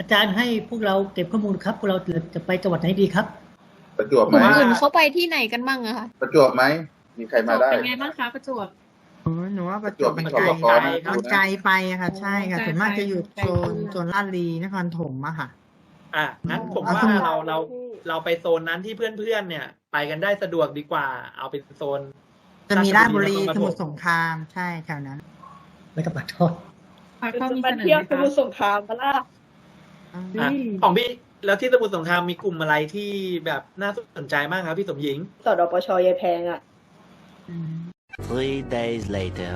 อาจารย์ให้พวกเราเก็บข้อมูลครับพวกเราจะไปจังหวัดไหนดีครับ ประจวบคไหมนอื่นเขาไปที่ไหนกันบ้างอะคะประจวบไหมมีใครมาได้เป็นไงบ้างคะประจวบโอ้ยหนูว่าประจวบมันไกลประจวบมันไกลมันไกลไปอะค่ะ ใช่ค่ะไกลส่วนมากจะอยู่ไกลโซนโซนลาดลีนครถมอะค่ะ อะงั้นผมเอาว่าสมุดเราเราเราไปโซนนั้นที่เพื่อนๆเนี่ย ไปกันได้สะดวกดีกว่า เอาเป็นโซน จะมีราชบุรีราชบุรีสมุทรสงครามใช่แถวนั้น แล้วก็ปักทอดปากท่อมีมาเสนอเที่ยวไหมสคะมุทรสงครามมาล่ะ อะของพี่แล้วที่สมุทรสงครามมีกลุ่มอะไรที่แบบน่าสนใจมากครับพี่สมหญิงสอดปชยายแพงอะ Three days later.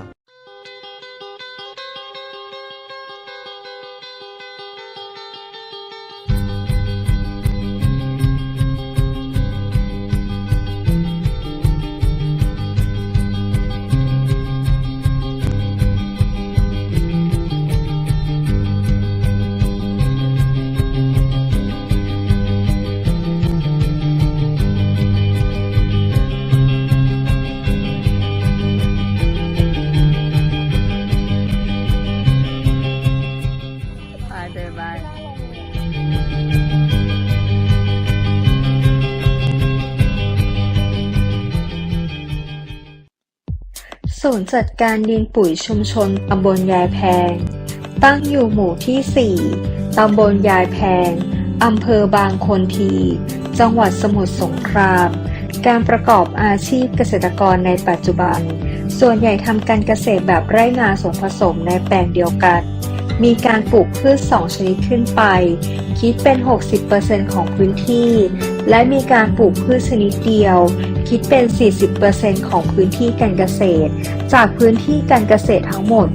ศูนย์จัดการดินปุ๋ยชุมชนตำบลยายแพง ตั้งอยู่หมู่ที่ 4 ตำบลยายแพง อำเภอบางคนที จังหวัดสมุทรสงคราม การประกอบอาชีพเกษตรกรในปัจจุบัน ส่วนใหญ่ทำการเกษตรแบบไร่นาสวนผสมในแปลงเดียวกัน มีการปลูกพืช2ชนิดขึ้นไป คิดเป็น 60%ของพื้นที่ และมีการปลูกพืชชนิดเดียว คิดเป็น 40%ของพื้นที่การเกษตร จากพื้นที่การเกษตรทั้งหมด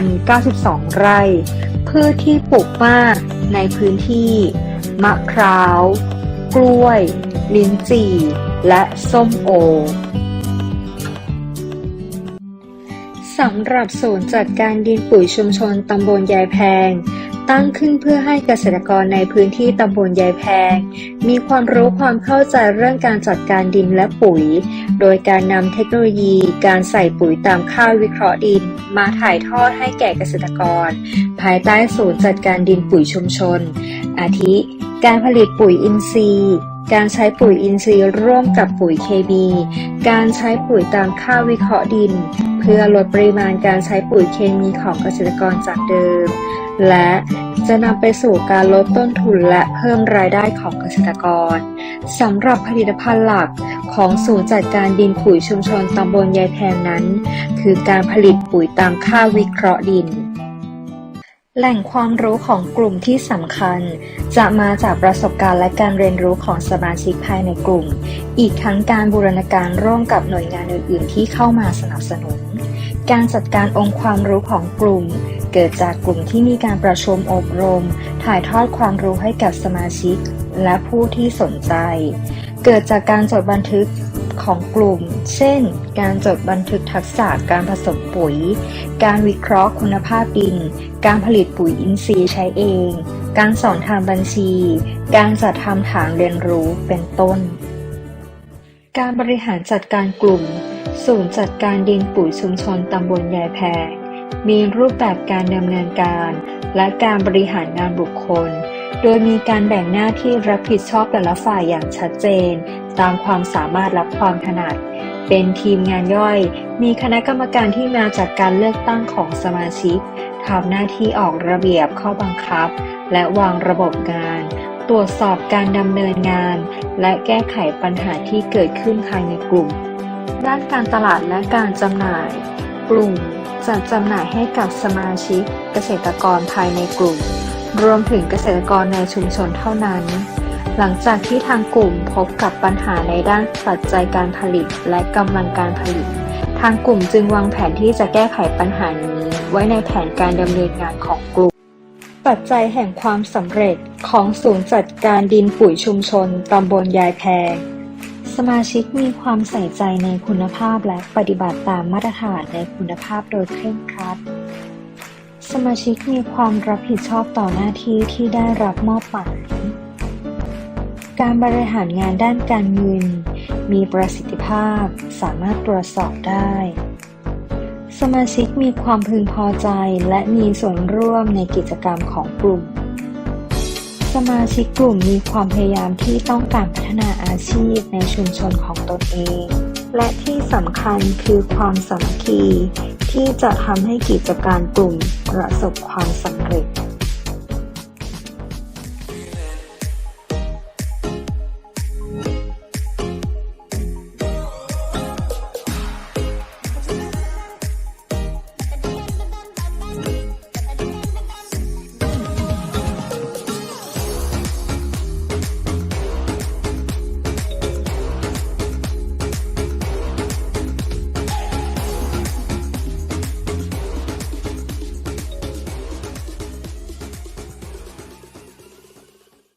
2,092 ไร่ พืชที่ปลูกมากในพื้นที่ มะพร้าว กล้วย ลิ้นจี่ และส้มโอสำหรับศูนย์จัดการดินปุ๋ยชุมชนตำบลยายแพง ตั้งขึ้นเพื่อให้เกษตรกรในพื้นที่ตำบลยายแพง มีความรู้ความเข้าใจเรื่องการจัดการดินและปุ๋ย โดยการนำเทคโนโลยีการใส่ปุ๋ยตามค่าวิเคราะห์ดิน มาถ่ายทอดให้แก่เกษตรกร ภายใต้ศูนย์จัดการดินปุ๋ยชุมชน อาทิ การผลิตปุ๋ยอินทรีย์การใช้ปุ๋ยอินทรีย์ร่วมกับปุ๋ยเคมีการใช้ปุ๋ยตามค่าวิเคราะห์ดิน พื่อลดปริมาณการใช้ปุ๋ยเคมีของเกษตรกรจากเดิม และจะนำไปสู่การลดต้นทุนและเพิ่มรายได้ของเกษตรกรสำหรับผลิตภัณฑ์หลักของศูนย์จัดการดินปุ๋ยชุมชนตำบลยายแพงนั้น คือการผลิตปุ๋ยตามค่าวิเคราะห์ดินแหล่งความรู้ของกลุ่มที่สำคัญ จะมาจากประสบการณ์และการเรียนรู้ของสมาชิกภายในกลุ่ม อีกทั้งการบูรณาการร่วมกับหน่วยงานอื่นๆ ที่เข้ามาสนับสนุน การจัดการองค์ความรู้ของกลุ่ม เกิดจากกลุ่มที่มีการประชุมอบรม ถ่ายทอดความรู้ให้กับสมาชิก และผู้ที่สนใจ เกิดจากการจดบันทึกของกลุ่ม เช่น การจดบันทึกทักษะการผสมปุ๋ย การวิเคราะห์คุณภาพดิน การผลิตปุ๋ยอินทรีย์ใช้เอง การสอนทางบัญชี การจัดทำฐานเรียนรู้ เป็นต้น การบริหารจัดการกลุ่ม ศูนย์จัดการดินปุ๋ยชุมชนตำบลยายแพงมีรูปแบบการดำเนินการ และการบริหารงานบุคคล โดยมีการแบ่งหน้าที่รับผิดชอบแต่ละฝ่ายอย่างชัดเจน ตามความสามารถและความถนัด เป็นทีมงานย่อย มีคณะกรรมการที่มาจากการเลือกตั้งของสมาชิกทำหน้าที่ออกระเบียบข้อบังคับ และวางระบบงาน ตรวจสอบการดำเนินงาน และแก้ไขปัญหาที่เกิดขึ้นภายในกลุ่ม ด้านการตลาดและการจำหน่าย กลุ่มจะจำหน่ายให้กับสมาชิกเกษตรกรภายในกลุ่ม รวมถึงเกษตรกรในชุมชนเท่านั้น หลังจากที่ทางกลุ่มพบกับปัญหาในด้านปัจจัยการผลิตและกำลังการผลิต ทางกลุ่มจึงวางแผนที่จะแก้ไขปัญหานี้ ไว้ในแผนการดำเนินงานของกลุ่ม ปัจจัยแห่งความสำเร็จของศูนย์จัดการดินปุ๋ยชุมชนตำบลยายแพง สมาชิกมีความใส่ใจในคุณภาพและปฏิบัติตามมาตรฐานในคุณภาพโดยเคร่งครัด สมาชิกมีความรับผิดชอบต่อหน้าที่ที่ได้รับมอบหมาย การบริหารงานด้านการเงิน มีประสิทธิภาพสามารถตรวจสอบได้ สมาชิกมีความพึงพอใจและมีส่วนร่วมในกิจกรรมของกลุ่ม สมาชิกกลุ่มมีความพยายามที่ต้องการพัฒนาอาชีพในชุมชนของตนเอง และที่สำคัญคือความสามัคคีที่จะทำให้กิจการกลุ่มประสบความสำเร็จ